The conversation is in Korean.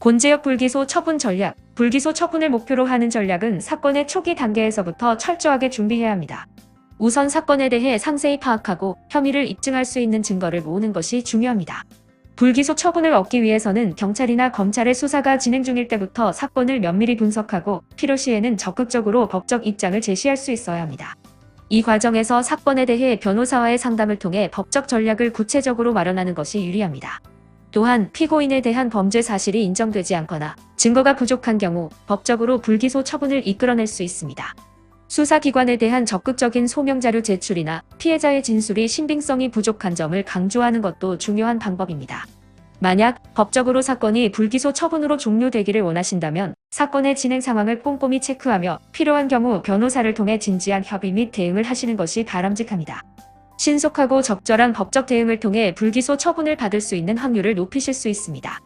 곤재역 불기소 처분 전략. 불기소 처분을 목표로 하는 전략은 사건의 초기 단계에서부터 철저하게 준비해야 합니다. 우선 사건에 대해 상세히 파악하고 혐의를 입증할 수 있는 증거를 모으는 것이 중요합니다. 불기소 처분을 얻기 위해서는 경찰이나 검찰의 수사가 진행 중일 때부터 사건을 면밀히 분석하고 필요시에는 적극적으로 법적 입장을 제시할 수 있어야 합니다. 이 과정에서 사건에 대해 변호사와의 상담을 통해 법적 전략을 구체적으로 마련하는 것이 유리합니다. 또한 피고인에 대한 범죄 사실이 인정되지 않거나 증거가 부족한 경우 법적으로 불기소 처분을 이끌어낼 수 있습니다. 수사기관에 대한 적극적인 소명자료 제출이나 피해자의 진술이 신빙성이 부족한 점을 강조하는 것도 중요한 방법입니다. 만약 법적으로 사건이 불기소 처분으로 종료되기를 원하신다면 사건의 진행 상황을 꼼꼼히 체크하며 필요한 경우 변호사를 통해 진지한 협의 및 대응을 하시는 것이 바람직합니다. 신속하고 적절한 법적 대응을 통해 불기소 처분을 받을 수 있는 확률을 높이실 수 있습니다.